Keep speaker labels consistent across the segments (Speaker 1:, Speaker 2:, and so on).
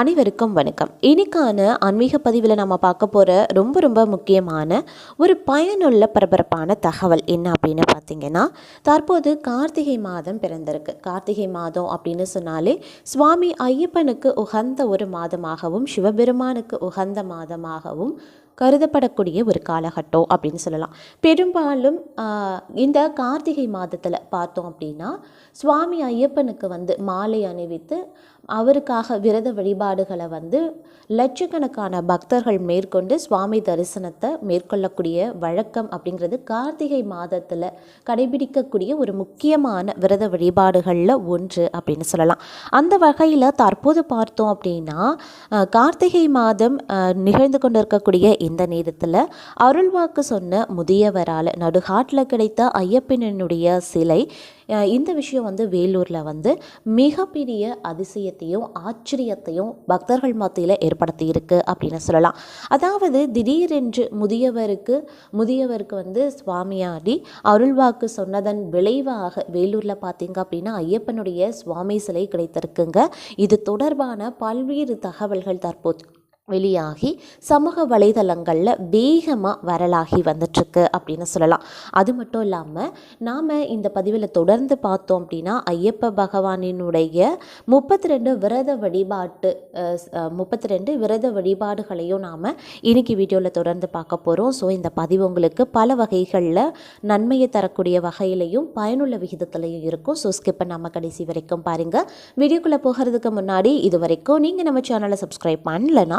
Speaker 1: அனைவருக்கும் வணக்கம். இன்னைக்கான ஆன்மீக பதிவில் நம்ம பார்க்க போகிற ரொம்ப ரொம்ப முக்கியமான ஒரு பயனுள்ள பரபரப்பான தகவல் என்ன அப்படின்னு பார்த்தீங்கன்னா தற்போது கார்த்திகை மாதம் பிறந்திருக்கு. கார்த்திகை மாதம் அப்படின்னு சொன்னாலே சுவாமி ஐயப்பனுக்கு உகந்த ஒரு மாதமாகவும் சிவபெருமானுக்கு உகந்த மாதமாகவும் கருதப்படக்கூடிய ஒரு காலகட்டம் அப்படின்னு சொல்லலாம். பெரும்பாலும் இந்த கார்த்திகை மாதத்தில் பார்த்தோம் அப்படின்னா சுவாமி ஐயப்பனுக்கு வந்து மாலை அணிவித்து அவருக்காக விரத வழிபாடுகளை வந்து லட்சக்கணக்கான பக்தர்கள் மேற்கொண்டு சுவாமி தரிசனத்தை மேற்கொள்ளக்கூடிய வழக்கம் அப்படிங்கிறது கார்த்திகை மாதத்தில் கடைபிடிக்கக்கூடிய ஒரு முக்கியமான விரத வழிபாடுகளில் ஒன்று அப்படின்னு சொல்லலாம். அந்த வகையில் தற்போது பார்த்தோம் அப்படின்னா கார்த்திகை மாதம் நிகழ்ந்து கொண்டிருக்கக்கூடிய இந்த நேரத்தில் அருள்வாக்கு சொன்ன முதியவரால் நடுகாட்டில் கிடைத்த ஐயப்பனனுடைய சிலை இந்த விஷயம் வந்து வேலூரில் வந்து மிகப்பெரிய அதிசயத்தையும் ஆச்சரியத்தையும் பக்தர்கள் மத்தியில் ஏற்படுத்தி இருக்கு அப்படின்னு சொல்லலாம். அதாவது திடீரென்று முதியவருக்கு முதியவருக்கு வந்து சுவாமியாடி அருள்வாக்கு சொன்னதன் விளைவாக வேலூரில் பார்த்தீங்க அப்படின்னா ஐயப்பனுடைய சுவாமி சிலை கிடைத்திருக்குங்க. இது தொடர்பான பல்வேறு தகவல்கள் தற்போது வெளியாகி சமூக வலைதளங்களில் வேகமாக வரலாகி வந்துட்டுருக்கு அப்படின்னு சொல்லலாம். அது மட்டும் இல்லாமல் நாம் இந்த பதிவில் தொடர்ந்து பார்த்தோம் அப்படின்னா ஐயப்ப பகவானினுடைய முப்பத்தி ரெண்டு விரத வழிபாட்டு முப்பத்தி ரெண்டு விரத வழிபாடுகளையும் நாம் இன்றைக்கி வீடியோவில் தொடர்ந்து பார்க்க போகிறோம் ஸோ இந்த பதிவு உங்களுக்கு பல வகைகளில் நன்மையை தரக்கூடிய வகையிலையும் பயனுள்ள விகிதத்துலையும் இருக்கும். ஸோ ஸ்கிப்பை நம்ம கடைசி வரைக்கும் பாருங்கள் வீடியோக்குள்ளே போகிறதுக்கு முன்னாடி இது வரைக்கும் நீங்கள் நம்ம சேனலை சப்ஸ்கிரைப் பண்ணலைன்னா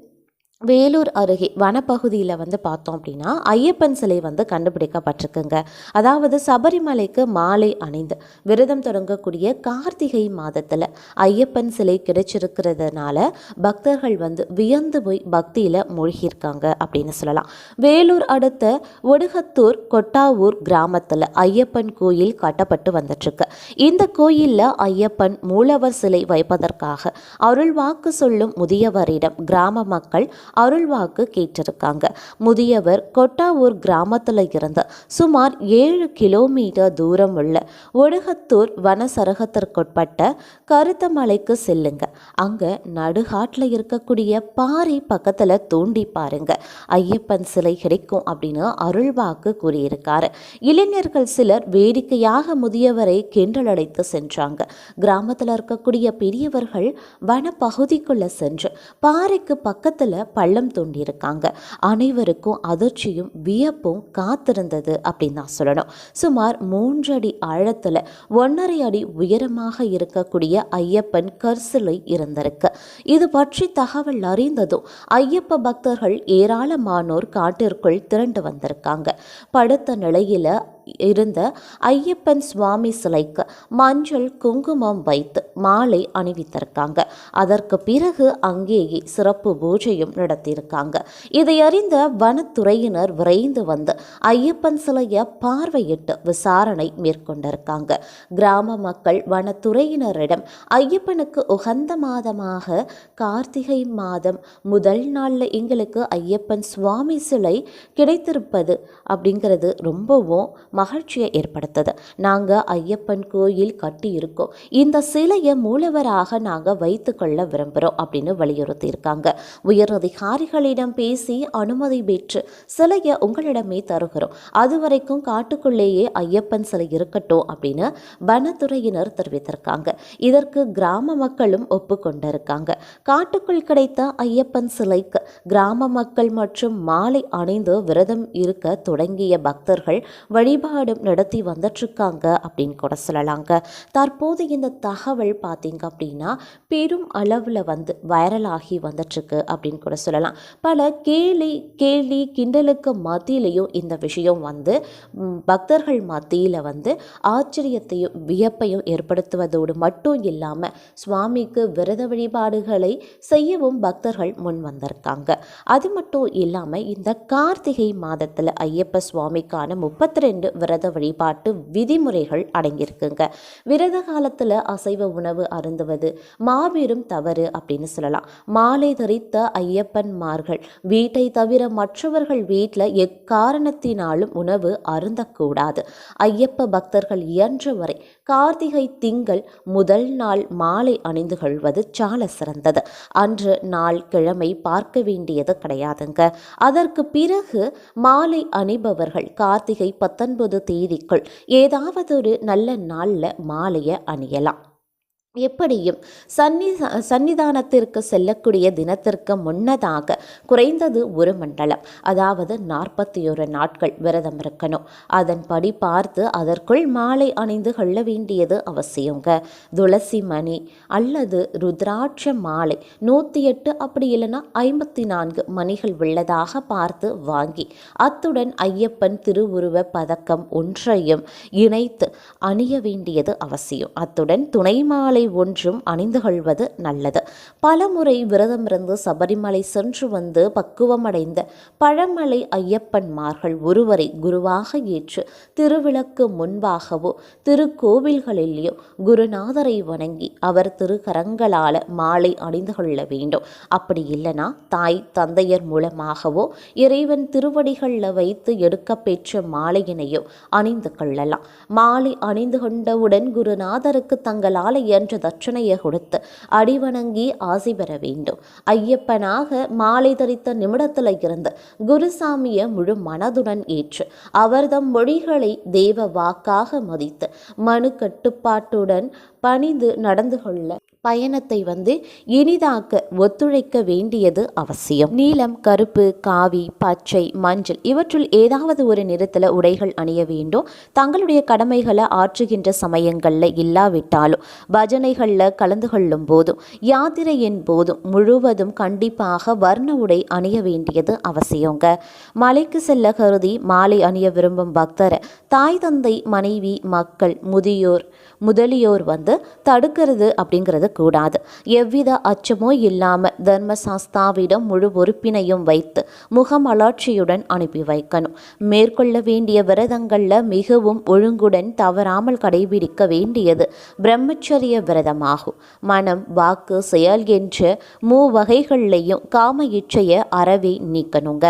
Speaker 1: வேலூர் அருகே வனப்பகுதியில் வந்து பார்த்தோம் அப்படின்னா ஐயப்பன் சிலை வந்து கண்டுபிடிக்கப்பட்டிருக்குங்க. அதாவது சபரிமலைக்கு மாலை அணிந்து விரதம் தொடங்கக்கூடிய கார்த்திகை மாதத்தில் ஐயப்பன் சிலை கிடைச்சிருக்கிறதுனால பக்தர்கள் வந்து வியந்து போய் பக்தியில் மூழ்கியிருக்காங்க அப்படின்னு சொல்லலாம். வேலூர் அடுத்த ஒடுகத்தூர் கொட்டாவூர் கிராமத்தில் ஐயப்பன் கோயில் கட்டப்பட்டு வந்துட்டுருக்கு. இந்த கோயிலில் ஐயப்பன் மூலவர் சிலை வைப்பதற்காக அருள்வாக்கு சொல்லும் முதியவரிடம் கிராம மக்கள் அருள்வாக்கு கேட்டிருக்காங்க. முதியவர் கொட்டாவூர் கிராமத்தில் இருந்து சுமார் ஏழு கிலோமீட்டர் தூரம் உள்ள ஒடுகத்தூர் வனசரகத்திற்குட்பட்ட கருத்தமலைக்கு செல்லுங்க. அங்கே நடுகாட்டில் இருக்கக்கூடிய பாறை பக்கத்தில் தூண்டி பாருங்க. ஐயப்பன் சிலை கிடைக்கும் அப்படின்னு அருள்வாக்கு கூறியிருக்காரு. இளைஞர்கள் சிலர் வேடிக்கையாக முதியவரை கிண்டலடைத்து சென்றாங்க. கிராமத்தில் இருக்கக்கூடிய பெரியவர்கள் வனப்பகுதிக்குள்ள சென்று பாறைக்கு பக்கத்தில் பள்ளம் தோண்டியிருக்காங்க. அனைவருக்கும் அதிர்ச்சியும் வியப்பும் காத்திருந்தது அப்படின்னு தான் சொல்லணும். சுமார் மூன்று அடி ஆழத்தில் ஒன்றரை அடி உயரமாக இருக்கக்கூடிய ஐயப்பன் கற்சிலை இருந்திருக்கு. இது பற்றி தகவல் அறிந்ததும் ஐயப்ப பக்தர்கள் ஏராளமானோர் காட்டிற்குள் திரண்டு வந்திருக்காங்க. படுத்த நிலையில் இருந்த ஐயப்பன் சுவாமி சிலைக்கு மஞ்சள் குங்குமம் வைத்து மாலை அணிவித்திருக்காங்க. அதற்கு பிறகு அங்கேயே சிறப்பு பூஜையும் நடத்தியிருக்காங்க. இதை அறிந்த வனத்துறையினர் விரைந்து வந்து ஐயப்பன் சிலையை பார்வையிட்டு விசாரணை மேற்கொண்டிருக்காங்க. கிராம மக்கள் வனத்துறையினரிடம் ஐயப்பனுக்கு உகந்த மாதமாக கார்த்திகை மாதம் முதல் நாளில் எங்களுக்கு ஐயப்பன் சுவாமி சிலை கிடைத்திருப்பது அப்படிங்கிறது ரொம்பவும் மகிழ்ச்சியை ஏற்படுத்துது. நாங்கள் ஐயப்பன் கோயில் கட்டி இருக்கோம் இந்த சிலையை மூலவராக நாங்கள் வைத்துக்கொள்ள விரும்புகிறோம் அப்படின்னு வலியுறுத்தியிருக்காங்க. உயரதிகாரிகளிடம் பேசி அனுமதி பெற்று சிலையை உங்களிடமே தருகிறோம். அது வரைக்கும் காட்டுக்குள்ளேயே ஐயப்பன் சிலை இருக்கட்டும் அப்படின்னு வனத்துறையினர் தெரிவித்திருக்காங்க. இதற்கு கிராம மக்களும் ஒப்புக்கொண்டிருக்காங்க காட்டுக்குள் கிடைத்த ஐயப்பன் சிலைக்கு கிராம மக்கள் மற்றும் மாலை அணிந்து விரதம் இருக்க தொடங்கிய பக்தர்கள் வழி வழிபாடும் நடத்தி வந்துட்டுருக்காங்க அப்படின்னு கூட சொல்லலாங்க. தற்போது இந்த தகவல் பார்த்திங்க அப்படின்னா பெரும் அளவில் வந்து வைரலாகி வந்துட்டுருக்கு அப்படின்னு கூட சொல்லலாம். பல கேலி கேலி கிண்டலுக்கு மத்தியிலையும் இந்த விஷயம் வந்து பக்தர்கள் மத்தியில் வந்து ஆச்சரியத்தையும் வியப்பையும் ஏற்படுத்துவதோடு மட்டும் இல்லாமல் சுவாமிக்கு விரத வழிபாடுகளை செய்யவும் பக்தர்கள் முன் வந்திருக்காங்க. அது மட்டும் இல்லாமல் இந்த கார்த்திகை மாதத்தில் ஐயப்ப சுவாமிக்கான முப்பத்தி ரெண்டு விரத வழிபாட்டு விதிமுறைகள் அடங்கியிருக்குங்க. விரத காலத்தில் அசைவ உணவு அருந்துவது மாபெரும் தவறு அப்படின்னு சொல்லலாம். மாலை தரித்த ஐயப்பன்மார்கள் வீட்டை தவிர மற்றவர்கள் வீட்டில் எக்காரணத்தினாலும் உணவு அருந்தக்கூடாது. ஐயப்ப பக்தர்கள் இயன்ற வரை கார்த்திகை திங்கள் முதல் நாள் மாலை அணிந்து கொள்வது சால சிறந்தது. அன்று நாள் கிழமை பார்க்க வேண்டியது கிடையாதுங்க. அதற்கு பிறகு மாலை அணிபவர்கள் கார்த்திகை பத்தொன்பது தேதிக்குள் ஏதாவது ஒரு நல்ல நாளில் மாலையை அணியலாம். எப்படியும் சன்னி சன்னிதானத்திற்கு செல்லக்கூடிய தினத்திற்கு முன்னதாக குறைந்தது ஒரு மண்டலம் அதாவது நாற்பத்தி ஒரு நாட்கள் விரதம் இருக்கணும். அதன்படி பார்த்து அதற்குள் மாலை அணிந்து கொள்ள வேண்டியது அவசியங்க. துளசி மணி அல்லது ருத்ராட்ச மாலை நூற்றி எட்டு அப்படி இல்லைன்னா ஐம்பத்தி நான்கு மணிகள் உள்ளதாக பார்த்து வாங்கி அத்துடன் ஐயப்பன் திருவுருவ பதக்கம் ஒன்றையும் இணைத்து அணிய வேண்டியது அவசியம். அத்துடன் துணை மாலை மாலை ஒன்றும் அணிந்து கொள்வது நல்லது. பலமுறை விரதமிருந்து சபரிமலை சென்று வந்து பக்குவமடைந்த பழமலை ஐயப்பன்மார்கள் ஒருவரை குருவாக ஏற்று திருவிளக்கு முன்பாகவோ திருக்கோவில்களிலேயோ குருநாதரை வணங்கி அவர் திருக்கரங்களால் மாலை அணிந்து கொள்ள வேண்டும். அப்படி இல்லைனா தாய் தந்தையர் மூலமாகவோ இறைவன் திருவடிகளில் வைத்து எடுக்க பெற்ற மாலையினையோ அணிந்து கொள்ளலாம். மாலை அணிந்து கொண்டவுடன் குருநாதருக்கு தங்களால் இயன்ற சென்று தட்சணையை கொடுத்து அடிவணங்கி ஆசி பெற வேண்டும். ஐயப்பனாக மாலை தரித்த நிமிடத்தில் இருந்து குருசாமியை முழு மனதுடன் ஏற்று அவர்தம் மொழிகளை தேவ வாக்காக மதித்து மனு கட்டுப்பாட்டுடன் பணிந்து நடந்து கொள்ள பயணத்தை வந்து இனிதாக்க ஒத்துழைக்க வேண்டியது அவசியம். நீலம் கருப்பு காவி பச்சை மஞ்சள் இவற்றுள் ஏதாவது ஒரு நிறத்தில் உடைகள் அணிய வேண்டும். தங்களுடைய கடமைகளை ஆற்றுகின்ற சமயங்களில் இல்லாவிட்டாலும் பஜனைகளில் கலந்து கொள்ளும் போதும் யாத்திரையின் போதும் முழுவதும் கண்டிப்பாக வர்ண உடை அணிய வேண்டியது அவசியங்க. மலைக்கு செல்ல கருதி மாலை அணிய விரும்பும் பக்தரை தாய் தந்தை மனைவி மக்கள் முதியோர் முதலியோர் வந்து தடுக்கிறது அப்படிங்கிறது கூடாது எவ்வித அச்சமோ இல்லாமல் தர்மசாஸ்தாவிடம் முழு பொறுப்பினையும் வைத்து முகமலர்ச்சியுடன் அனுப்பி வைக்கணும். மேற்கொள்ள வேண்டிய விரதங்களில் மிகவும் ஒழுங்குடன் தவறாமல் கடைபிடிக்க வேண்டியது பிரம்மச்சரிய விரதமாகும். மனம் வாக்கு செயல் என்ற மூ வகைகள்லையும் காம இச்சையை அறவே நீக்கணுங்க.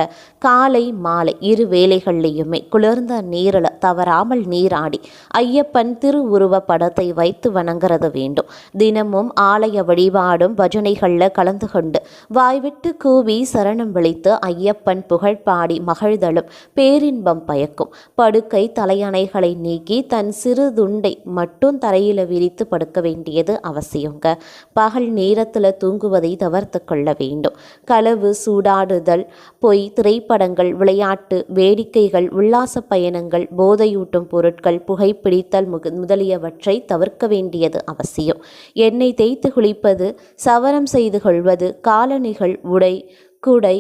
Speaker 1: காலை மாலை இரு வேலைகள்லையுமே குளிர்ந்த நீரில் தவறாமல் நீராடி ஐயப்பன் திருவுருவ படத்தை வைத்து வணங்குறது வேண்டும். தினமும் ஆலய வழிபாடும் பஜனைகளில் கலந்து கொண்டு வாய்விட்டு கூவி சரணம் விழித்து ஐயப்பன் புகழ் பாடி மகிழ்தலும் பேரின்பம் பயக்கும். படுக்கை தலையணைகளை நீக்கி தன் சிறு துண்டை மட்டும் தரையில் விரித்து படுக்க வேண்டியது அவசியங்க. பகல் நேரத்தில் தூங்குவதை தவிர்த்து கொள்ள வேண்டும். களவு சூடாடுதல் பொய் திரைப்படங்கள் விளையாட்டு வேடிக்கைகள் உல்லாச பயணங்கள் போதையூட்டும் பொருட்கள் புகைப்பிடித்தல் முதலியவற்றை தவிர்க்க வேண்டியது அவசியம். எண்ணெய் தேய்த்து குளிப்பது சவரம் செய்து கொள்வது காலணிகள் உடை குடை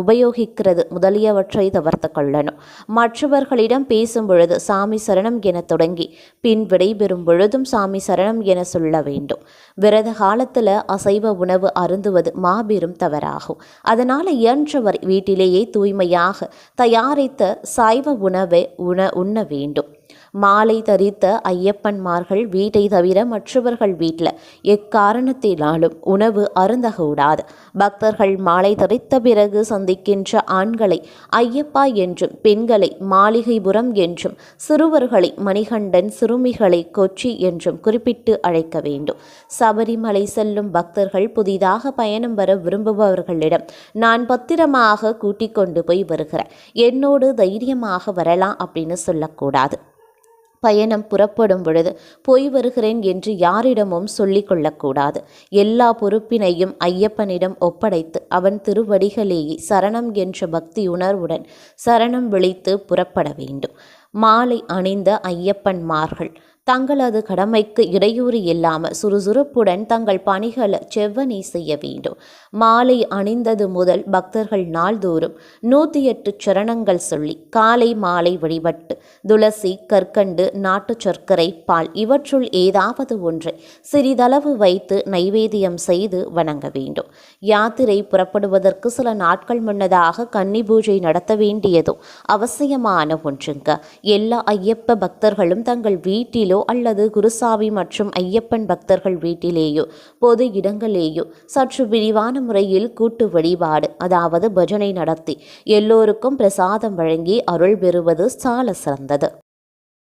Speaker 1: உபயோகிக்கிறது முதலியவற்றை தவிர்த்து கொள்ளணும். மற்றவர்களிடம் பேசும் பொழுது சாமி சரணம் என தொடங்கி பின் விடைபெறும் பொழுதும் சாமி சரணம் என சொல்ல வேண்டும். விரத காலத்தில் அசைவ உணவு அருந்துவது மாபெரும் தவறாகும். அதனால் இயன்றவர் வீட்டிலேயே தூய்மையாக தயாரித்த சைவ உணவை உண உண்ண வேண்டும். மாலை தரித்த ஐயப்பன்மார்கள் வீட்டை தவிர மற்றவர்கள் வீட்டில் எக்காரணத்தினாலும் உணவு அருந்தகூடாது. பக்தர்கள் மாலை தரித்த பிறகு சந்திக்கின்ற ஆண்களை ஐயப்பா என்றும் பெண்களை மாளிகைபுரம் என்றும் சிறுவர்களை மணிகண்டன் சிறுமிகளை கொச்சி என்றும் குறிப்பிட்டு அழைக்க வேண்டும். சபரிமலை செல்லும் பக்தர்கள் புதிதாக பயணம் வர விரும்புபவர்களிடம் நான் பத்திரமாக கூட்டிக் கொண்டு போய் வருகிறேன். என்னோடு தைரியமாக வரலாம் அப்படின்னு சொல்லக்கூடாது. பயணம் புறப்படும் பொழுது போய் வருகிறேன் என்று யாரிடமும் சொல்லிக் கொள்ளக்கூடாது. எல்லா பொறுப்பினையும் ஐயப்பனிடம் ஒப்படைத்து அவன் திருவடிகளேயே சரணம் என்ற பக்தி உணர்வுடன் சரணம் விழித்து புறப்பட வேண்டும். மாலை அணிந்த ஐயப்பன்மார்கள் தங்களது கடமைக்கு இடையூறு இல்லாமல் சுறுசுறுப்புடன் தங்கள் பணிகளை செவ்வனே செய்ய வேண்டும். மாலை அணிந்தது முதல் பக்தர்கள் நாள்தோறும் நூற்றி எட்டு சரணங்கள் சொல்லி காலை மாலை வழிபட்டு துளசி கற்கண்டு நாட்டு சர்க்கரை பால் இவற்றுள் ஏதாவது ஒன்றை சிறிதளவு வைத்து நைவேத்தியம் செய்து வணங்க வேண்டும். யாத்திரை புறப்படுவதற்கு சில நாட்கள் முன்னதாக கன்னி பூஜை நடத்த வேண்டியதும் அவசியமான ஒன்றுங்க. எல்லா ஐயப்ப பக்தர்களும் தங்கள் வீட்டிலோ அல்லது குருசாமி மற்றும் ஐயப்பன் பக்தர்கள் வீட்டிலேயோ பொது இடங்களேயோ சற்று விரிவான முறையில் கூட்டு வழிபாடு அதாவது பஜனை நடத்தி எல்லோருக்கும் பிரசாதம் வழங்கி அருள் பெறுவது சால சிறந்தது.